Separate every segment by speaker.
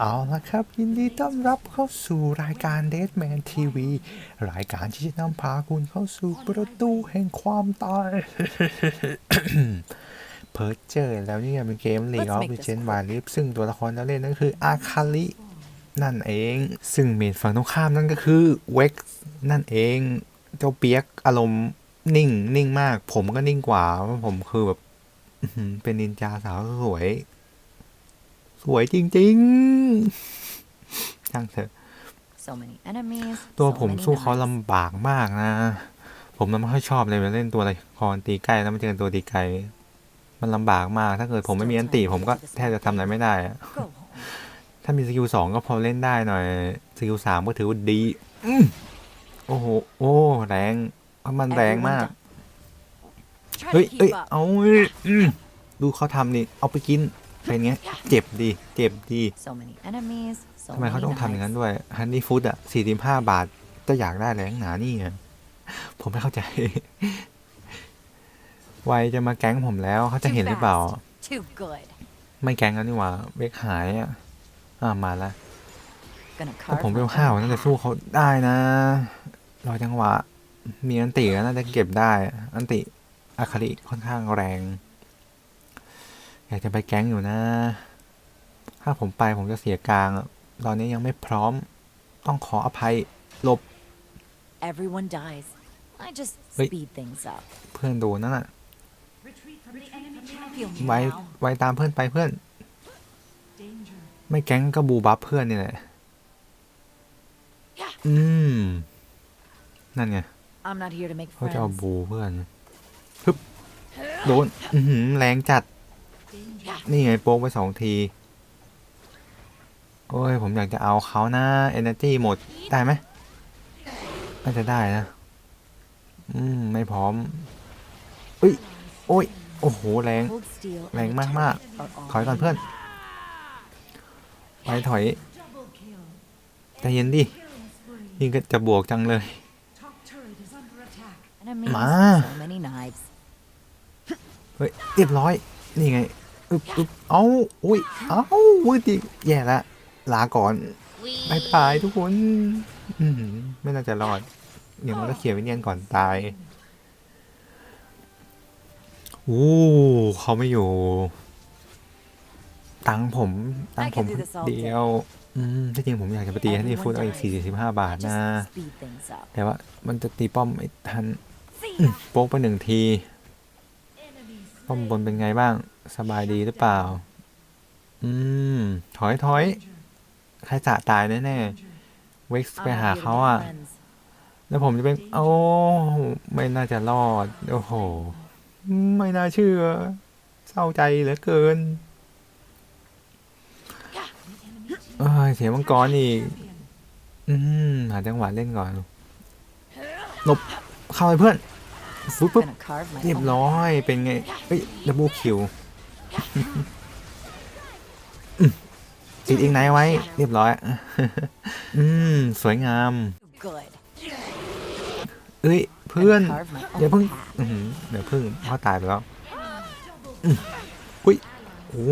Speaker 1: เอาละครับ ยินดีต้อนรับเข้าสู่รายการ Deadman TV รายการที่จะนำพาคุณเข้าสู่ประตูแห่งความตาย เพิร์เจอร์แล้วนี่เป็นเกม League of
Speaker 2: Let's make this
Speaker 1: Legends Wild ซึ่งตัวละครที่เราเล่นนั่นคืออาคาลินั่นเอง ซึ่งเมนฝั่งตรงข้ามนั่นก็คือเว็กนั่นเอง เจ้าเปียกอารมณ์นิ่งนิ่งมาก ผมก็นิ่งกว่าเพราะผมคือแบบอื้อหือเป็นนินจาสาวสวย สวยจริงๆช่างเถอะ
Speaker 2: So many enemies.
Speaker 1: ตัว
Speaker 2: so
Speaker 1: ผม
Speaker 2: many
Speaker 1: สู้เขา
Speaker 2: knives.
Speaker 1: ลำบากมากนะ ผมมันไม่ค่อยชอบเลยเวลาเล่นตัวอะไรคอนตีใกล้แล้วมาเจอตัวตีไกลมันลำบากมาก ถ้าเกิดผมไม่มีอันตีผมก็แทบจะทำอะไรไม่ได้อะ
Speaker 2: Go home.
Speaker 1: ถ้ามีสกิลสองก็พอเล่นได้หน่อย สกิลสามก็ถือว่าดีอื้อโอ้โห โอ้ แรงเพราะมันแรงมาก
Speaker 2: Try
Speaker 1: เฮ้ย
Speaker 2: to
Speaker 1: เอ้ย
Speaker 2: keep up.
Speaker 1: เอาอืมดูเขาทำนี่ เอาไปกิน เป็นไง เจ็บดี เจ็บดี
Speaker 2: So many enemies. So
Speaker 1: ทำไมเขา
Speaker 2: many
Speaker 1: ต้องทำอย่างนั้น
Speaker 2: knives.
Speaker 1: ด้วยฮันนี่ฟู้ดอะสี่สิบห้าบาทจะอยากได้แรงหนานี่อะผมไม่เข้าใจวัยจะมาแก๊งผมแล้วเขาจะ
Speaker 2: Too
Speaker 1: เห็นหรือเปล่า
Speaker 2: fast. Too good.
Speaker 1: ไม่แก๊งแล้วนี่หว่าเบกหายอะอ่ามาละ
Speaker 2: Gonna
Speaker 1: ถ้า
Speaker 2: carve
Speaker 1: ผม
Speaker 2: my
Speaker 1: เวล
Speaker 2: own
Speaker 1: ห้าวน่าจะ
Speaker 2: path.
Speaker 1: สู้เขาได้นะรอจังหวะ มีอันติก็น่าจะเก็บได้ อันติอาคาริค่อนข้างแรง อยากจะไปแก๊งอยู่นะ ถ้าผมไปผมจะเสียกลางอะตอนนี้ยังไม่พร้อม ต้องขออภัยหลบ
Speaker 2: Everyone dies. I just
Speaker 1: Wait.
Speaker 2: speed things up.
Speaker 1: เพื่อนโดนนั่นน่ะ
Speaker 2: Feel me
Speaker 1: ไว้
Speaker 2: now.
Speaker 1: ไว้ตามเพื่อนไปเพื่อน ไม่แก๊งก็บูบัฟเพื่อนนี่แหละ อืม นั่นไง
Speaker 2: I'm not here to make
Speaker 1: เขาจะเอา
Speaker 2: friends.
Speaker 1: บูเพื่อน ฮึบ โดน อือหือแรงจัด นี่ไงโป๊กไปสองที โอ้ย ผมอยากจะเอาเขานะ energy หมด ได้ไหมน่าจะได้นะ อืม ไม่พร้อมอุ้ย โอ้ย โอ้โห แรง
Speaker 2: Cold steel
Speaker 1: แรง
Speaker 2: and
Speaker 1: มากมาก
Speaker 2: target are all
Speaker 1: ถอยก่อน
Speaker 2: I
Speaker 1: เพื่อน
Speaker 2: need.
Speaker 1: ไปถอยใจเย็นดิ นี่ก็จะบวกจังเลย
Speaker 2: Enemies.
Speaker 1: Ma.
Speaker 2: So many knives.
Speaker 1: เฮ้ย เรียบร้อย นี่ไง อึบอึบเอ้าอุ้ย เอ้ามืดอีกแย่ละ ลาก่อนบายบายทุกคน อือหือไม่น่าจะรอด เดี๋ยวมันก็เขียนวิญญาณก่อนตายโอ้เขาไม่อยู่ ตังค์ผมตังค์ผมคนเดียว อืมที่จริงผมอยากจะไปตีให้นี่ฟุตเอาอีกสี่สิบห้าบาท
Speaker 2: I
Speaker 1: นะ
Speaker 2: just speed things up.
Speaker 1: แต่ว่ามันจะตีป้อมไม่ทัน
Speaker 2: See
Speaker 1: อืม
Speaker 2: ya.
Speaker 1: โป๊กไปหนึ่งที ป้อมบนเป็นไงบ้าง สบายดีหรือเปล่า อืม ถอยถอยใครจะตายแน่ๆเว็กซ์
Speaker 2: I'm
Speaker 1: ไป
Speaker 2: not
Speaker 1: หา
Speaker 2: here to
Speaker 1: เขา
Speaker 2: make
Speaker 1: อะ
Speaker 2: friends.
Speaker 1: แล้วผมจะเป็น โอ้ ไม่น่าจะรอด โอ้โห ไม่น่าเชื่อ เศร้าใจเหลือเกินเอ้ยเสียมังกรอีก อืมหาจังหวะเล่นก่อนหลบเข้าไปเพื่อน ฟุ๊บปุ๊บเรียบร้อยเป็นไงเฮ้ยดับเบิลคิวติดอีกไหนไว้ เรียบร้อย อืม สวยงามเอ้ย เพื่อน
Speaker 2: Gonna carve my
Speaker 1: อย่าเพิ่งเดี๋ยวเพิ่งพ่อตายไปแล้วอุ้ยโอ้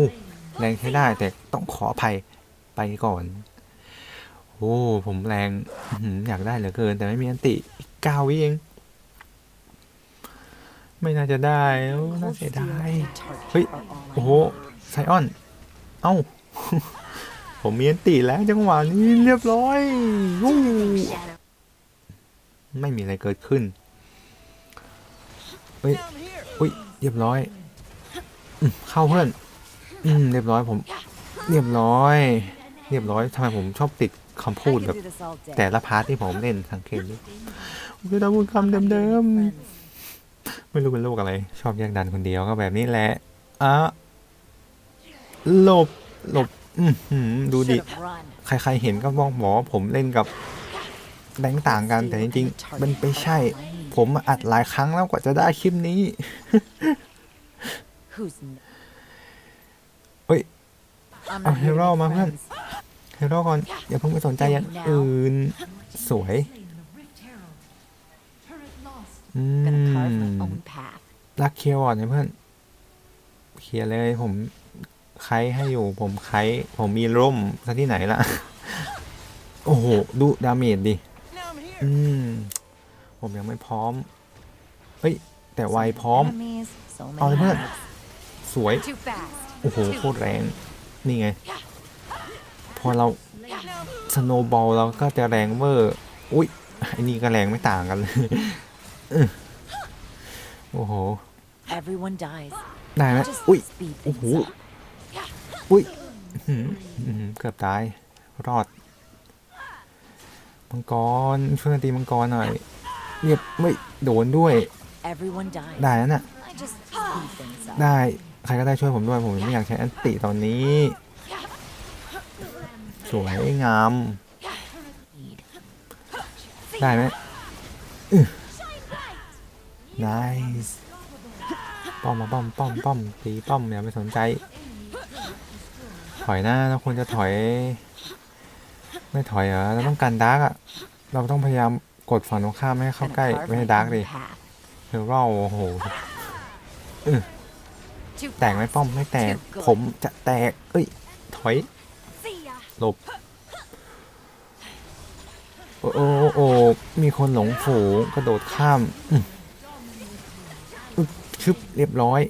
Speaker 1: แรงใช้ได้แต่ต้องขออภัยไปก่อน โอ้ ผมแรงอยากได้เหลือเกิน แต่ไม่มีอันติกเก้าวิเอง ไม่น่าจะได้โอ้น่าเสียดาย เฮ้ย โอ้โห ไซออน เอ้า ผมมีอันติแล้วจังหวะนี้เรียบร้อยวู้ไม่มีอะไรเกิดขึ้น เฮ้ยอุ้ย เรียบร้อยอเข้าเพื่อน อืม เรียบร้อยผม เรียบร้อย เรียบร้อยทำไมผมชอบติดคำพูดแบบ แต่ละพาร์ทที่ผมเล่นสังเกตดูผมจะพูดคำเดิมๆ ไม่รู้เป็นโรคอะไร ชอบแยกดันคนเดียวก็แบบนี้แหละอะหลบหลบอือหือดูดิ
Speaker 2: Should have run.
Speaker 1: ใครๆเห็นก็มองหมอผมเล่นกับแบงค์ต่างกันแต่จริงๆ มันไม่ใช่ ผมอัดหลายครั้งแล้วกว่าจะได้คลิปนี้
Speaker 2: Who's n-
Speaker 1: เฮ้ย
Speaker 2: I'm
Speaker 1: เอา
Speaker 2: not
Speaker 1: เฮ
Speaker 2: here to
Speaker 1: โร่
Speaker 2: make
Speaker 1: มาเพื่อน
Speaker 2: friends.
Speaker 1: เฮโร่ก่อน อย่าเพิ่งไปสนใจอย่างอื่น สวยอื
Speaker 2: Gonna carve my own path.
Speaker 1: รักเคลียร์ก่อนนะเพื่อนเคลียร์เลยผมใครให้อยู่ ผมใครผมมีร่มซะที่ไหนล่ะ โอ้โห ดูดาเมจดิอืม ผมยังไม่พร้อม เฮ้ย แต่ไวพร้อม เอาเลยเพื่อนสวย โอ้โห โคตรแรง นี่ไง พอเราสโนบอลเราก็จะแรงเวอร์ อุ้ยไอ้นี่ก็แรงไม่ต่างกันเลย โอ้โห
Speaker 2: Everyone dies.
Speaker 1: ได้ไหม
Speaker 2: Just
Speaker 1: อุ้ย
Speaker 2: speed
Speaker 1: โอ้โห
Speaker 2: things up.
Speaker 1: อุ้ยอื้อหืออื้อหือเกือบตาย รอด มังกรช่วยกันตีมังกรหน่อยเรียบไม่โดนด้วย
Speaker 2: Everyone dies.
Speaker 1: ได้นั่นน่ะ
Speaker 2: I just speed things up.
Speaker 1: ได้ใครก็ได้ช่วยผมด้วย ผมไม่อยากใช้อันติตอนนี้ สวยงาม
Speaker 2: Speed.
Speaker 1: ได้ไหมน nice ป้อมมาป้อมป้อมป้อมตีป้อมอย่าไปสนใจ ถอยหน้าเราควรจะถอย ไม่ถอยเหรอเราต้องการดาร์กอะเราต้องพยายามกดฝั่งตรงข้ามไม่ให้เข้าใกล้ไม่ให้ดาร์กดิเฮลเราโอ้โหแตกไหม
Speaker 2: fast.
Speaker 1: ป้อมไม่แตก ผมจะแตก เอ้ย ถอยหลบโอ้โอ้โอ้โอมีคนหลงฝูงกระโดดข้ามม ชึบเรียบร้อย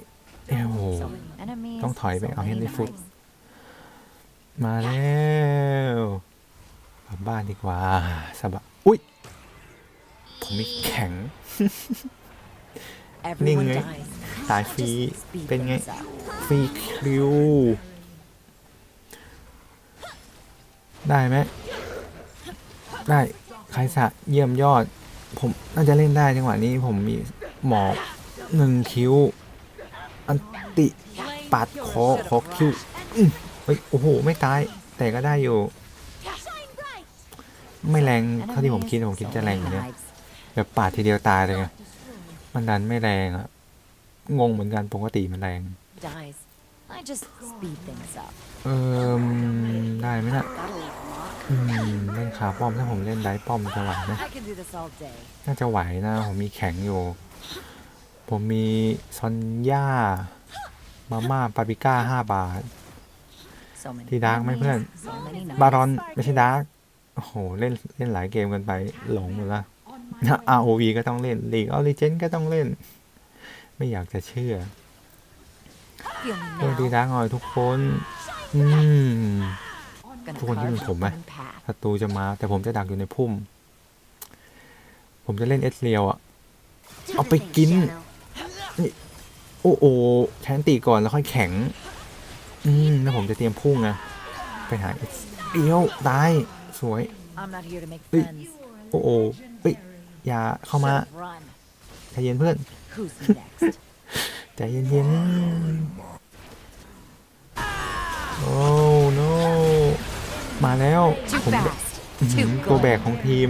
Speaker 1: เอ้โห
Speaker 2: So many enemies.
Speaker 1: ต้องถอยไป
Speaker 2: so
Speaker 1: เอาให้
Speaker 2: many
Speaker 1: ได้ฟุต
Speaker 2: knives.
Speaker 1: มาแล้วกลับบ้านดีกว่าสบายอุ้ยผมมีแข็ง
Speaker 2: Everyone
Speaker 1: Ninh ấy.
Speaker 2: dies.
Speaker 1: ตายฟรี
Speaker 2: Just speed
Speaker 1: เป็นไง
Speaker 2: things up.
Speaker 1: ฟรีคิว ได้ไหมได้ใครสะเยี่ยมยอด ผมน่าจะเล่นได้จังหวะนี้ผมมีหมอก หนึ่งคิวอันติปัดคอขอคิวอื้อเฮ้ยโอ้โห ไม่ตาย แต่ก็ได้อยู่ ไม่แรงเท่าที่ผมคิดผมคิดจะแรง
Speaker 2: many
Speaker 1: กว่านี้
Speaker 2: knives.
Speaker 1: แบบปาดทีเดียวตายเลยไงมันดันไม่แรงอะงงเหมือนกันปกติมันแรง เออได้ไหมน่ะอืมเล่นขาป้อมถ้าผมเล่นได้ป้อมจะไหวไหมน่าจะไหวนะผมมีแข็งอยู่ ผมมีซอนย่ามาม่าปาปริก้าห้าบาท
Speaker 2: So many
Speaker 1: ที่ดาร์กไหม
Speaker 2: enemies,
Speaker 1: เพื่อน
Speaker 2: So many
Speaker 1: บารอน
Speaker 2: knives.
Speaker 1: ไม่ใช่ดาร์กโอ้โห เล่นเล่นหลายเกมกันไปหลงหมดละ ROV ก็ต้องเล่น League of Legends ก็ต้องเล่น ไม่อยากจะเชื่อ
Speaker 2: Feel
Speaker 1: เล่น
Speaker 2: me
Speaker 1: ดี
Speaker 2: now.
Speaker 1: ดาร์กหน่อยทุกคน อืม
Speaker 2: Gonna
Speaker 1: ทุกคนที่
Speaker 2: carve
Speaker 1: เป็นผม
Speaker 2: my
Speaker 1: ไหม
Speaker 2: own path.
Speaker 1: ศัตรูจะมา แต่ผมจะดักอยู่ในพุ่ม ผมจะเล่นเอสเรียวอะ เอาไปกิน โอ้โอแทนตีก่อนแล้วค่อยแข็ง อืมแล้วผมจะเตรียมพุ่งนะไปหาเอสเรียวได้สวย
Speaker 2: I'm not here to make
Speaker 1: Ui.
Speaker 2: friends.
Speaker 1: โอ้โอเฮ้ยอย่าเข้ามาใจเย็นเพื่อนใจเย็นๆโอ้ no มาแล้วผมตัวแบกของทีม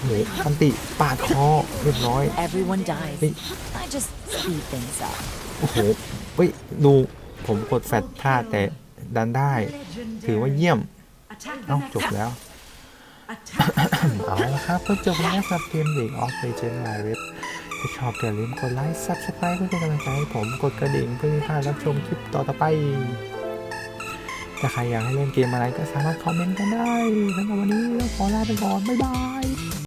Speaker 1: โหอันติปาดคอเรียบร้อย
Speaker 2: Everyone dies.
Speaker 1: Ui.
Speaker 2: I just speed things up.
Speaker 1: โอ้โหเฮ้ยดูผมกดแฟดพลาดแต่ดันได้ ถือว่าเยี่ยม เอ้าจบแล้ว เอาละครับก็จบแล้วสำหรับเกม League of Legends Wild Rift ถ้าชอบอย่าลืมกดไลค์ Subscribe เพื่อเป็นกำลังใจให้ผมกดกระดิ่งเพื่อไม่พลาดรับชมคลิปต่อๆไป ถ้าใครอยากให้เล่นเกมอะไรก็สามารถคอมเมนต์กันได้สำหรับวันนี้เราขอลาไปก่อน บ๊ายบาย